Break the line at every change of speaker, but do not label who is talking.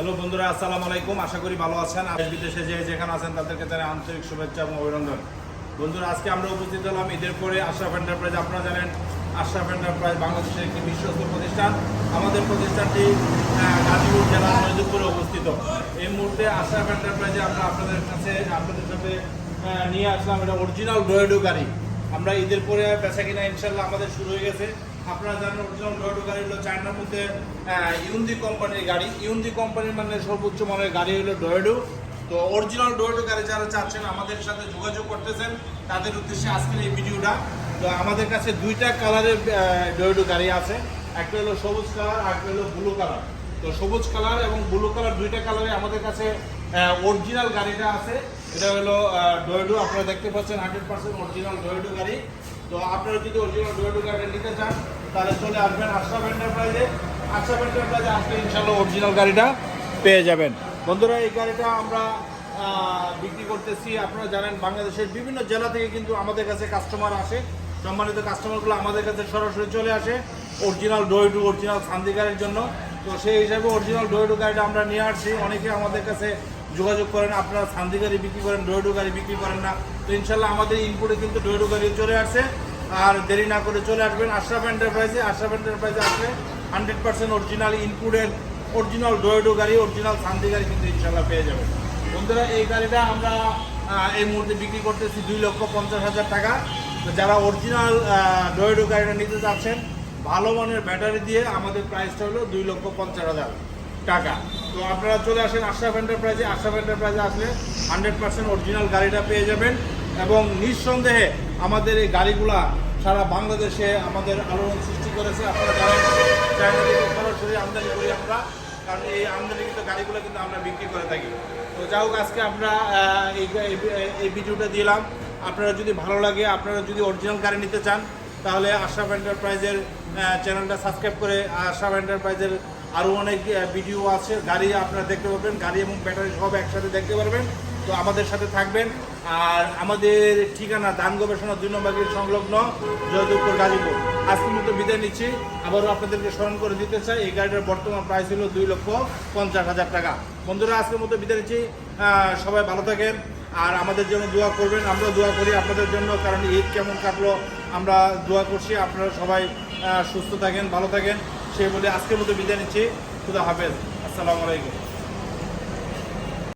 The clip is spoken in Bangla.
হ্যালো বন্ধুরা, আসসালামু আলাইকুম। আশা করি ভালো আছেন। আর বিদেশে যে যেখানে আছেন, তাদেরকে জানাই আন্তরিক শুভেচ্ছা এবং অভিনন্দন। বন্ধুরা, আজকে আমরা উপস্থিত হলাম ঈদের পরে আশরাফ এন্টারপ্রাইজ আপনারা জানেন, আশরাফ এন্টারপ্রাইজ বাংলাদেশের একটি বিশ্বস্ত প্রতিষ্ঠান। আমাদের প্রতিষ্ঠানটি গাজীপুর জেলার মহিদুরপুরে অবস্থিত। এই মুহূর্তে আশরাফ এন্টারপ্রাইজে আমরা আপনাদের কাছে, আপনাদের সাথে নিয়ে আসলাম। এটা অরিজিনাল ডোয়েডো গাড়ি। আমরা ঈদের পরে বেচা কিনা ইনশাল্লাহ আমাদের শুরু হয়ে গেছে। আপনারা জানেন অরিজিনাল ডোয়েডো গাড়ি হলো চায়নার মধ্যে ইউন্দি কোম্পানির গাড়ি। ইউন্দি কোম্পানির মানে সর্বোচ্চ মানের গাড়ি হলো ডোয়েডো তো অরিজিনাল ডোয়েডো গাড়ি যারা চাচ্ছেন, আমাদের সাথে যোগাযোগ করতেছেন, তাদের উদ্দেশ্যে আজকের এই ভিডিওটা। তো আমাদের কাছে দুইটা কালারের ডোয়েডো গাড়ি আছে। একটা হলো সবুজ কালার, আর একটা হলো ব্লু কালার। তো সবুজ কালার এবং ব্লু কালার দুইটা কালারে আমাদের কাছে অরিজিনাল গাড়িটা আছে। এটা হলো ডোয়েডো আপনারা দেখতে পাচ্ছেন হান্ড্রেড পার্সেন্ট অরিজিনাল ডোয়েডো গাড়ি। তো আপনারা যদি অরিজিনাল ডোয়েডো গাড়িটা নিতে চান, তাহলে চলে আসবেন আশরাফ এন্টারপ্রাইজে আশরাফ এন্টারপ্রাইজে আসলে ইনশাল্লাহ অরিজিনাল গাড়িটা পেয়ে যাবেন। বন্ধুরা, এই গাড়িটা আমরা বিক্রি করতেছি। আপনারা জানেন, বাংলাদেশের বিভিন্ন জেলা থেকে কিন্তু আমাদের কাছে কাস্টমার আসে। সম্মানিত কাস্টমারগুলো আমাদের কাছে সরাসরি চলে আসে অরিজিনাল ডোয়েডু অরিজিনাল সান্দি গাড়ির জন্য। তো সেই হিসাবে অরিজিনাল ডোয়েডু গাড়িটা আমরা নিয়ে আসছি। অনেকে আমাদের কাছে যোগাযোগ করেন, আপনারা সান্দি গাড়ি বিক্রি করেন ডোয়েডু গাড়ি বিক্রি করেন না। তো ইনশাল্লাহ আমাদের ইনপুটে কিন্তু ডোয়েডু গাড়ি চলে আসছে। আর দেরি না করে চলে আসবেন। আশরাফ এন্টারপ্রাইজে আশরাফ এন্টারপ্রাইজে আসলে হান্ড্রেড পার্সেন্ট অরিজিনাল ইনপুটের অরিজিনাল ডোয়েডো গাড়ি অরিজিনাল শান্তি গাড়ি কিন্তু ইনশাল্লাহ পেয়ে যাবেন। বন্ধুরা, এই গাড়িটা আমরা এই মুহূর্তে বিক্রি করতেছি দুই লক্ষ পঞ্চাশ হাজার টাকা। তো যারা অরিজিনাল ডোয়েডো গাড়িটা নিতে চাচ্ছেন, ভালো মানের ব্যাটারি দিয়ে আমাদের প্রাইসটা হলো দুই লক্ষ পঞ্চাশ হাজার টাকা। তো আপনারা চলে আসেন আশরাফ এন্টারপ্রাইজে আশরাফ এন্টারপ্রাইজে আসলে হান্ড্রেড পার্সেন্ট অরিজিনাল গাড়িটা পেয়ে যাবেন। এবং নিঃসন্দেহে আমাদের এই গাড়িগুলা সারা বাংলাদেশে আমাদের আলোড়ন সৃষ্টি করেছে। আপনারা জানেন চায়না থেকে সরাসরি আমদানি করি আমরা, কারণ এই আমদানিকৃত গাড়িগুলো কিন্তু আমরা বিক্রি করে থাকি। তো যাই হোক, আজকে আমরা এই ভিডিওটা দিলাম। আপনারা যদি ভালো লাগে, আপনারা যদি অরিজিনাল গাড়ি নিতে চান, তাহলে আশরাফ এন্টারপ্রাইজের চ্যানেলটা সাবস্ক্রাইব করে আশরাফ এন্টারপ্রাইজের আরও অনেক ভিডিও আছে, গাড়ি আপনারা দেখতে পারবেন, গাড়ি এবং ব্যাটারি সব একসাথে দেখতে পারবেন। তো আমাদের সাথে থাকবেন। আর আমাদের ঠিকানা দান গবেষণা দুই নম্বর সংলগ্ন জয়দেবপুর গাজীপুর। আজকের মতো বিদায় নিচ্ছি। আবারও আপনাদেরকে স্মরণ করে দিতে চাই, এই গাড়িটার বর্তমান প্রাইস হলো দুই লক্ষ পঞ্চাশ হাজার টাকা। বন্ধুরা আজকের মতো বিদায় নিচ্ছি। সবাই ভালো থাকেন। আর আমাদের জন্য দোয়া করবেন। আমরা দোয়া করি আপনাদের জন্য, কারণ ঈদ কেমন কাটলো, আমরা দোয়া করছি। আপনারা সবাই সুস্থ থাকেন, ভালো থাকেন। সেই বলে আজকের মতো বিদায় নিচ্ছি। খুদা হাফেজ। আসসালামু আলাইকুম।